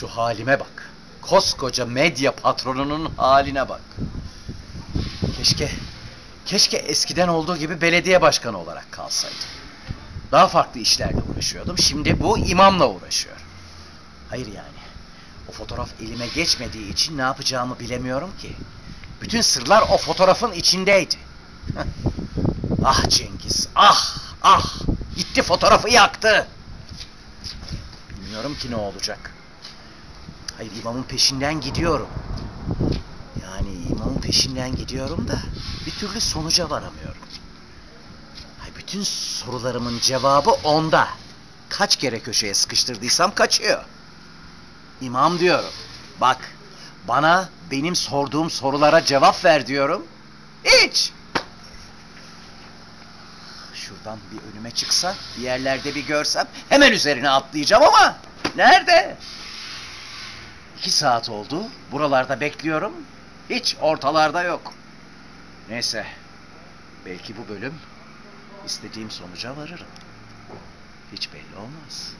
Şu halime bak. Koskoca medya patronunun haline bak. Keşke, keşke eskiden olduğu gibi belediye başkanı olarak kalsaydım. Daha farklı işlerle uğraşıyordum. Şimdi bu imamla uğraşıyor. Hayır yani. O fotoğraf elime geçmediği için ne yapacağımı bilemiyorum ki. Bütün sırlar o fotoğrafın içindeydi. Ah Cengiz, ah, ah. Gitti fotoğrafı yaktı. Bilmiyorum ki ne olacak. Hayır imamın peşinden gidiyorum. Yani imamın peşinden gidiyorum da bir türlü sonuca varamıyorum. Hay bütün sorularımın cevabı onda. Kaç kere köşeye sıkıştırdıysam kaçıyor. İmam diyorum. Bak bana benim sorduğum sorulara cevap ver diyorum. Hiç. Şuradan bir önüme çıksa, bir yerlerde bir görsem hemen üzerine atlayacağım ama nerede? Saat oldu. Buralarda bekliyorum. Hiç ortalarda yok. Neyse. Belki bu bölüm istediğim sonuca varırım. Hiç belli olmaz.